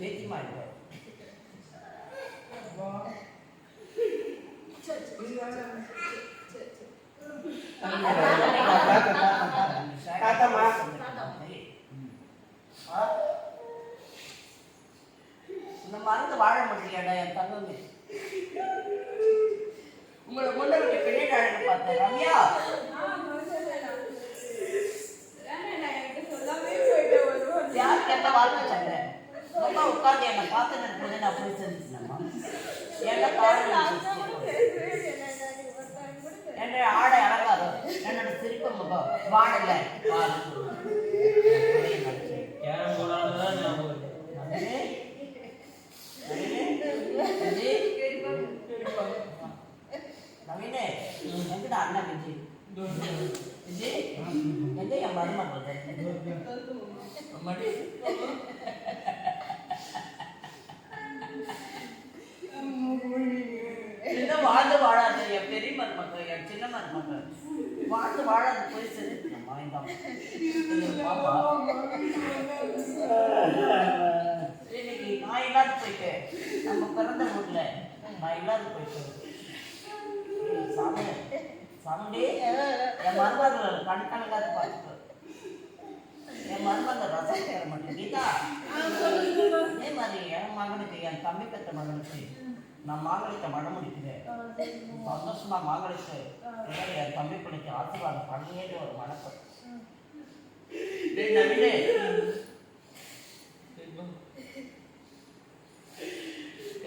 பேத்திமா இல்லை? இந்த மருந்து வாழ முடியலடா என் தங்கமே. உங்களை முன்ன விட்டு பின்னாடி அழகு பார்த்தேன். ரம்யா. யார் கேட்ட வாழ்க்கை சொன்னேன் ரொம்ப உட்காந்து என்னை பார்த்து இருக்கும்போது நான் போய் செஞ்சுட்டேன்மா என்ன காரணம் என்ற ஆடை அழகாது என்னோட சிரிப்பு முகம் வாடல. நவீனே எங்கடா அண்ணன் விஜய் விஜய் எங்க என் மருமகள்? அம்மாடி. என்ன வாழ்ந்து வாழாது என் பெரிய மருமக்கள் என் சின்ன மருமக்கள் வாழ்ந்து வாழாது போய் செஞ்சுக்கணுமா பாப்பா இன்னைக்கு நான் இல்லாத போயிட்டு நம்ம பிறந்த ஊர்ல நான் இல்லாத போயிட்டு சாமி சாமி என் மருமகள் கண் கணக்காத பார்த்துக்கோ. என் மருமகள் ரசம் சேர மாட்டேன் கீதா. அதே மாதிரி என் மகனுக்கு என் தம்பி பெற்ற மகனுக்கு நான் மாங்கலிக்க மடம் முடிக்கிறேன் சந்தோஷமா ஏதாவது என் தம்பி பிள்ளைக்கு ஆசீர்வாதம் பண்ணியேன்னு ஒரு வணக்கம். நவீனே.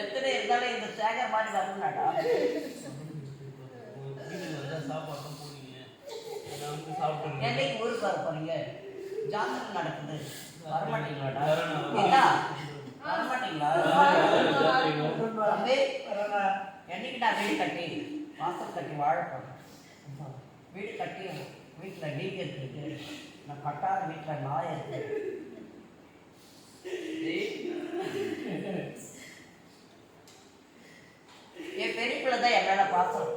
எத்தனை இருந்தாலும் இந்த சேகர் மாதிரி வரணும்னாடா. வந்து சாப்பிட்டுருவேன். என்னைக்கு ஊருக்கு வர போறீங்க? ஜாதகம் நடக்குது. வரமாட்டீங்களாடா? வரமாட்டீங்களா? என்னைக்கு நான் வீடு கட்டி வாசல் கட்டி வாழ போறேன் வீடு கட்டி வீட்டில் நீங்க இருக்கு நான் கட்டாத வீட்டில் நாய் இருக்கு என் பெரிய பிள்ளை தான் என் மேல பாசம்.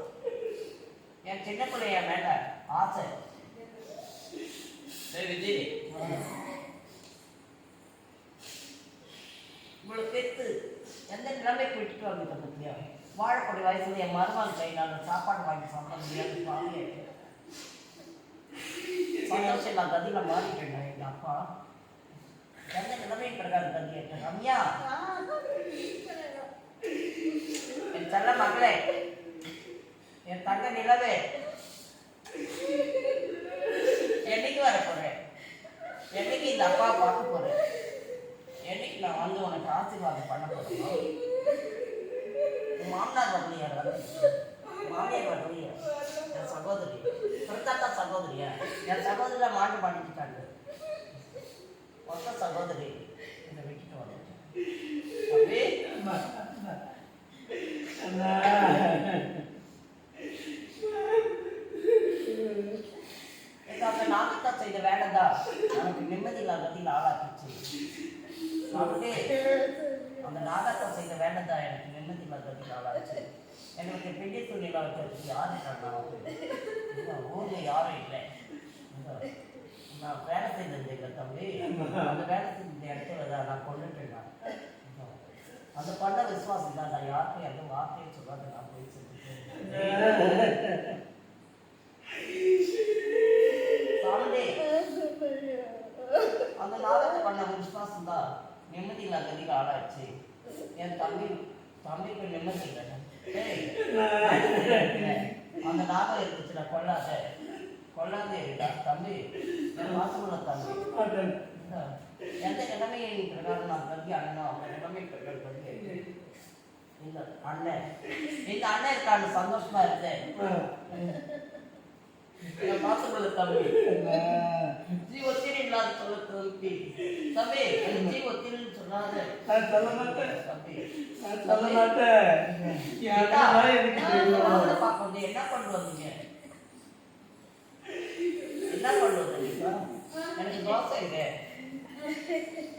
என் சின்ன பிள்ளை என் மேல ஆசை. விஜய், இவ்வளவு பெத்து எந்த நிலைமைக்கு விட்டுட்டு வந்துட்ட பத்தியா? வாழக்கூடிய வயசுல என் மருமாள் கை நான் சாப்பாடு வாங்கி சாப்பிட முடியாது சந்தோஷம் நான் கதியில மாறிட்டேன் எங்க அப்பா. எந்த நிலைமைக்கு பிறகாது கதி ஏற்ற ரம்யா. என் செல்ல மகளே. என் தங்க நிலவே. என்னைக்கு வர போறேன் என்னைக்கு இந்த அப்பா பார்க்க போறேன் என்னைக்கு நான் வந்து உனக்கு ஆசீர்வாதம் பண்ண போறேன் மாமனார் வரலையா மாமியார் வரலையா என் சகோதரி. பிரதாத்தா சகோதரியா என் சகோதரியா மாண்டு பண்ணிக்கிட்டாங்க மொத்த சகோதரி இதை விட்டுட்டு வரேன் தம்பி. எனக்கு அந்த நாகத்தா செய்த வேலைதான். எனக்கு நிம்மதி இல்லாததில் ஆளாக்கிச்சு சாப்பிட்டு அந்த நாகத்தா செய்த வேலைதான் எனக்கு நிம்மதி இல்லாததில் ஆளாச்சு எனக்கு பெரிய தொழிலா வச்சதுக்கு யார் நான் ஊரில் யாரும் இல்லை. நான் வேலை செய்தது தம்பி. அந்த வேலை செஞ்ச இடத்துல தான் நான் கொண்டுட்டேன் நான். அந்த பண்ண விசுவாசம் தான் நான் யாருக்கும் எந்த வார்த்தையும் சொல்லாத நான் போய் செஞ்சுட்டேன் சாமி அந்த நாகத்தை பண்ண விசுவாசம் தான் நிம்மதி இல்லாத கதியில் ஆளாச்சு என் தம்பி தம்பிக்கு நிம்மதி இல்லை அந்த நாகம் இருந்துச்சுல கொள்ளாத கொள்ளாதே தம்பி. என் மாசமுள்ள தம்பி. எந்த நிலைமையை பிரகாரம் நான் கல்வி அண்ணனோ அந்த நிலைமை பிரகாரம் கல்வி இந்த அண்ணன். இந்த அண்ணன் இருக்கான்னு சந்தோஷமா இருந்தேன். என் மாசமுள்ள தம்பி. ஜீ ஒத்திரி இல்லாத சொல்ல தம்பி தம்பி எனக்கு ஜீ ஒத்திரின்னு சொல்லாத நான் சொல்ல மாட்டேன். நான் சொல்ல மாட்டேன். எனக்கு என்ன கொண்டு வந்தீங்க என்ன வந்தீங்க எனக்கு தோசை இல்லை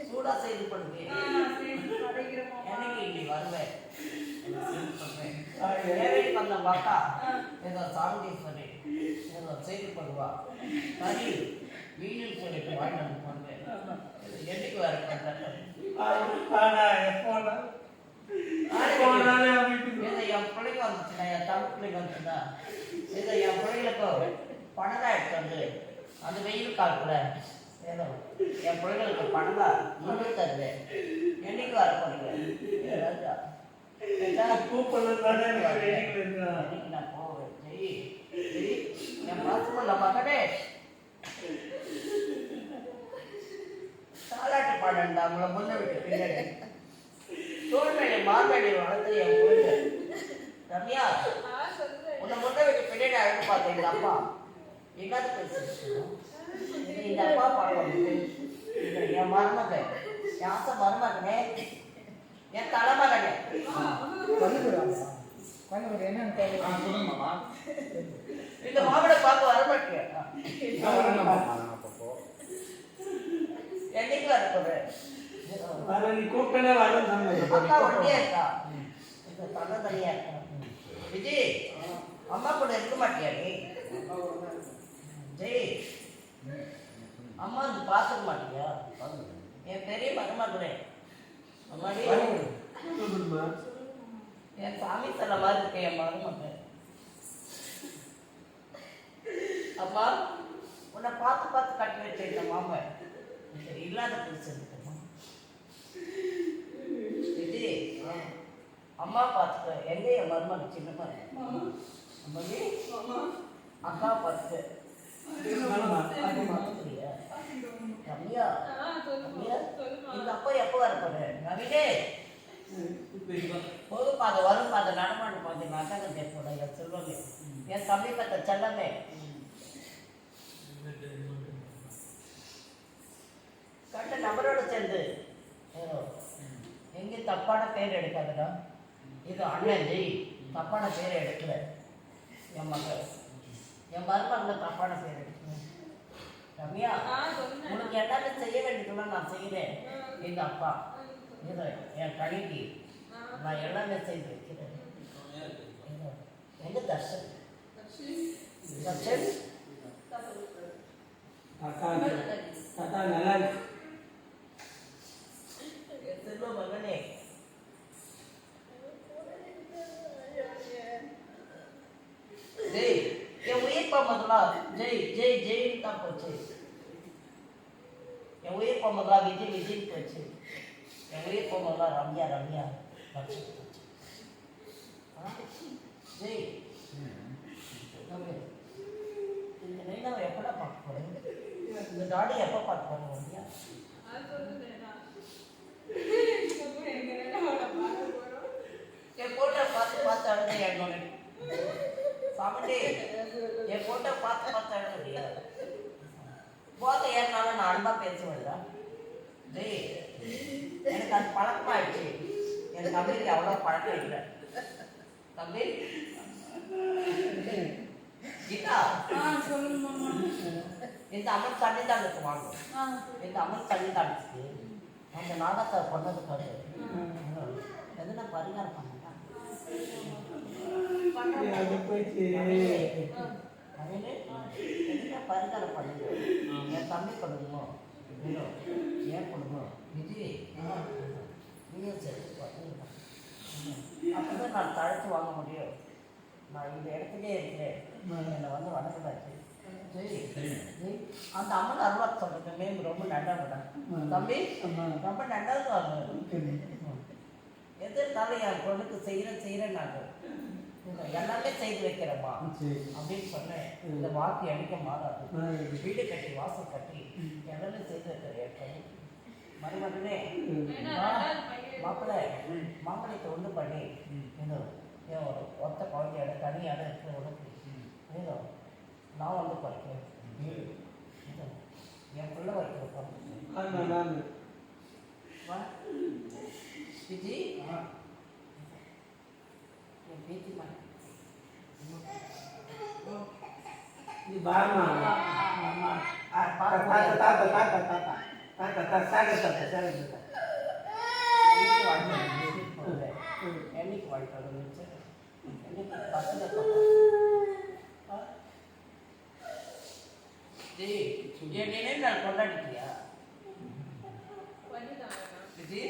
சூடா செய்து கொடுங்க. என்னைக்கு நீ வருவேன். எனக்கு செய்து கொடுங்க. தேவைக்கு வந்த மக்கா ஏதோ ஏதோ செய்து கொடுவா. கறி மீனில் சொல்லிட்டு வந்து கொண்டு என்னைக்கு வர தான் எடுத்து வந்து அந்த வெயில் காலத்தில் ஏதோ என் பிள்ளைங்களுக்கு பணம் தான் இன்னும் தருது என்னைக்கு வர போறீங்க நான் போவேன் சரி என் மகனே பாடண்டா உங்களை முன்ன விட்டு பின்னாடி. தோல்வேலை மார்வேலை வளர்த்து என் பொண்ணு. ரம்யா உன்னை முன்ன விட்டு பின்னாடி அழகு பார்த்தேன் எங்க அப்பா. எங்காவது பேசிட்டு இந்த அப்பா பாடுவாங்க என் மருமகன். ஆசை மருமகனே. என் தலைமகனே. இந்த மாவட்ட பார்க்க வர மாட்டேன் என்னைக்கு வர போறேன் ஆனா நீ கூப்பிட்டனே அக்கா ஒண்டியா இருக்கா? தலை தனியா இருக்கா? விஜய் அம்மா கூட இருக்க மாட்டியா நீ? ஜெய் அம்மா வந்து பார்த்துக்க மாட்டியா? என் பெரிய அம்மாடி கூப்பிடுமா? என் சாமி சில மாதிரி இருக்க என் மருமகன் அப்பா உன்னை பார்த்து பார்த்து கட்டி வச்ச இந்த மாமன் இது இல்லாத அம்மா பார்த்துக்க எங்க என் மருமகன் சின்ன அம்மாடி அக்கா பார்த்துக்க? ரம்யா. இந்த அப்பா எப்போ வர போறேன் நவீனே. போதுப்பா அது வரும்ப்பா அதை நடமாடுப்பா அது நகங்க கேட்போட என் செல்வமே. என் தம்பி பத்த செல்லமே. கண்ட நபரோட சேர்ந்து. எங்கேயும் தப்பான பேர் எடுக்காதடா. இது அண்ணன் ஜெய் தப்பான பேர் எடுக்கல. என் மகள். என் மருமகளை தப்பான பேர் எடுக்கல. ரம்யா உனக்கு எல்லாமே செய்ய வேண்டியதெல்லாம் நான் செய்கிறேன் எங்க அப்பா. இது என் கணிக்கு நான் எல்லாமே செய்து வைக்கிறேன். எங்க தர்ஷன்? தர்ஷன். அக்கா நல்லா இருக்கு. என் செல்வ மகனே ஜெய் என் போமதுலா ஜெய் ஜெய் ஜெயின் தான் போச்சு என் உயிர் போமதுலா விஜய் விஜய் போச்சு என் உயிர் போமதுலா ரம்யா ரம்யா போச்சு? ஜெய் இந்த நைனாவை எப்படா பார்க்க போறேன் இந்த எப்போ பார்க்க போறேன் ரம்யா என் போட்டோ பார்த்து பார்த்து அழுது என்னோட சாமண்டி என் போட்டோ பார்த்து பார்த்து அழுத முடியாது போத ஏறினாலும் நான் அன்பா பேசுவேன்ல டேய் எனக்கு அது பழக்கமாயிடுச்சு. என் தம்பிக்கு அவ்வளோ பழக்கம் இல்லை. தம்பி? கீதா? இந்த அம்மன் தண்ணி தாண்டுக்கு வாங்க. இந்த அம்மன் தண்ணி தாண்டுக்கு அந்த நாடகத்தை பண்ணதுக்காக எதுனா பரிகாரம் பண்ணுங்க அது போயிடுச்சு. அதுன்னு எதுனா பரிகாரம் பண்ணுங்க என் தம்பி குடும்பம் என் குடும்பம் விஜய் சரி பண்ணுங்க. அப்பதான் நான் தழைத்து வாங்க முடியும். நான் இந்த இடத்துலயே இருக்கிறேன். என்னை வந்து வணக்கடாச்சு அந்த அம்மன் அருவா சொல்றது மேம் ரொம்ப நல்லாவிடா தம்பி. ரொம்ப நல்லாவது வாங்க. சரி. எது இருந்தாலும் என் பொண்ணுக்கு செய்கிறேன் செய்கிறேன் நாங்கள் எல்லாமே செய்து வைக்கிறேம்மா. அப்படின்னு சொன்னேன். இந்த வாக்கு அடிக்க மாறாது. வீடு கட்டி வாசல் கட்டி எல்லாமே செய்து வைக்கிறேன் என் பொண்ணுக்கு மறுமடனே ம். மாப்பிள்ளை மாப்பிள்ளைக்கு ஒன்று பண்ணி ஏதோ ஏன் ஒரு ஒத்த குழந்தையோட தனியாக இருக்கிற உனக்கு ஏதோ நான் வந்து படிக்கிறேன். என் பிள்ளை வைக்கிற பொண்ணு. ஆமா, நானு. வா விஜி என் பேத்தி மாதிரி நீ பாருமா. ஆ, தாத்தா, பார்க்க தாத்தா, முடியாது. தாத்தா, தாத்தா. தாத்தா, தாத்தா, சாகு, தாத்தா, சாகு, தாத்தா. என்னைக்கு வாழ்க்கை என்னைக்கு வாழ்க்கை இருந்துச்சு என்னைக்கு பசங்க என் நினைவு நாள் கொண்டாடிட்டியா விஜி